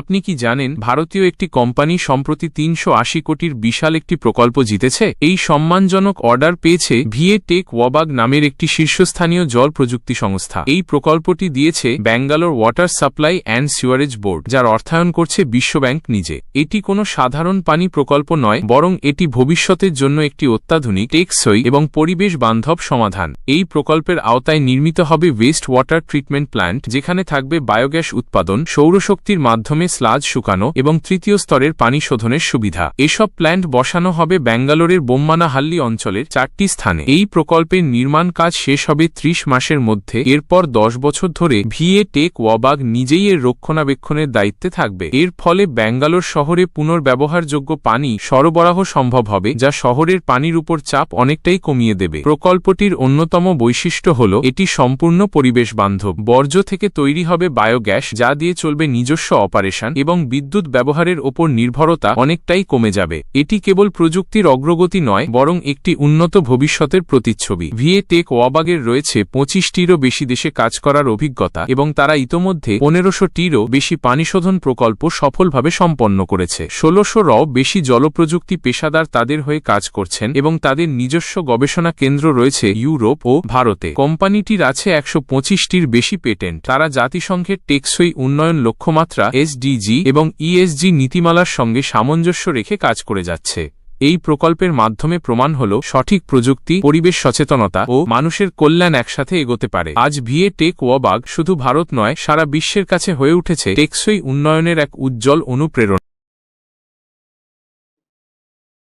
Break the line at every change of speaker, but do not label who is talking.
আপনি কি জানেন ভারতীয় একটি কোম্পানি সম্প্রতি তিনশো আশি কোটির বিশাল একটি প্রকল্প জিতেছে? এই সম্মানজনক অর্ডার পেয়েছে ভিএ টেক ওয়াবাগ নামের একটি শীর্ষস্থানীয় জল প্রযুক্তি সংস্থা। এই প্রকল্পটি দিয়েছে Bangalore water supply and sewerage board, যার অর্থায়ন করছে বিশ্বব্যাংক নিজে। এটি কোনো সাধারণ পানি প্রকল্প নয়, বরং এটি ভবিষ্যতের জন্য একটি অত্যাধুনিক, টেকসই এবং পরিবেশ বান্ধব সমাধান। এই প্রকল্পের আওতায় নির্মিত হবে ওয়েস্ট ওয়াটার ট্রিটমেন্ট প্ল্যান্ট যেখানে থাকবে বায়োগ্যাস উৎপাদন, সৌরশক্তির মাধ্যমে স্লাজ শুকানো এবং তৃতীয় স্তরের পানি শোধনের সুবিধা। এসব প্ল্যান্ট বসানো হবে ব্যাঙ্গালোরের বোম্মানাহাল্লি অঞ্চলের চারটি স্থানে। এই প্রকল্পের নির্মাণ কাজ শেষ হবে ত্রিশ মাসের মধ্যে। এরপর দশ বছর ধরে ভিএ টেক ওয়াবাগ নিজেই এর রক্ষণাবেক্ষণের দায়িত্বে থাকবে। এর ফলে ব্যাঙ্গালোর শহরে পুনর্ব্যবহারযোগ্য পানি সরবরাহ সম্ভব হবে, যা শহরের পানির উপর চাপ অনেকটাই কমিয়ে দেবে। প্রকল্পটির অন্যতম বৈশিষ্ট্য হল, এটি সম্পূর্ণ পরিবেশ বান্ধব। বর্জ্য থেকে তৈরি হবে বায়োগ্যাস, যা দিয়ে চলবে নিজস্ব অপারেশন। এবং বিদ্যুৎ ব্যবহারের ওপর নির্ভরতা অনেকটাই কমে যাবে। এটি কেবল প্রযুক্তির অগ্রগতি নয়, বরং একটি উন্নত ভবিষ্যতের প্রতিচ্ছবি। ভিএ টেক ওয়াবাগের রয়েছে পঁচিশটিরও বেশি দেশে কাজ করার অভিজ্ঞতা এবং তারা ইতোমধ্যে পনেরোশোটিরও বেশি পানিশোধন প্রকল্প সফলভাবে সম্পন্ন করেছে। ষোলোশোরও বেশি জলপ্রযুক্তি পেশাদার তাদের হয়ে কাজ করছেন এবং তাদের নিজস্ব গবেষণা কেন্দ্র রয়েছে ইউরোপ ও ভারতে। কোম্পানিটির আছে একশো পঁচিশটির বেশি পেটেন্ট। তারা জাতিসংঘের টেকসই উন্নয়ন লক্ষ্যমাত্রা এসডিজি এবং ইএসজি নীতিমালার সঙ্গে সামঞ্জস্য রেখে কাজ করে যাচ্ছে। এই প্রকল্পের মাধ্যমে প্রমাণ হল সঠিক প্রযুক্তি, পরিবেশ সচেতনতা ও মানুষের কল্যাণ একসাথে এগোতে পারে। আজ ভিএ টেক ওয়াবাগ শুধু ভারত নয়, সারা বিশ্বের কাছে হয়ে উঠেছে টেকসই উন্নয়নের এক উজ্জ্বল অনুপ্রেরণা।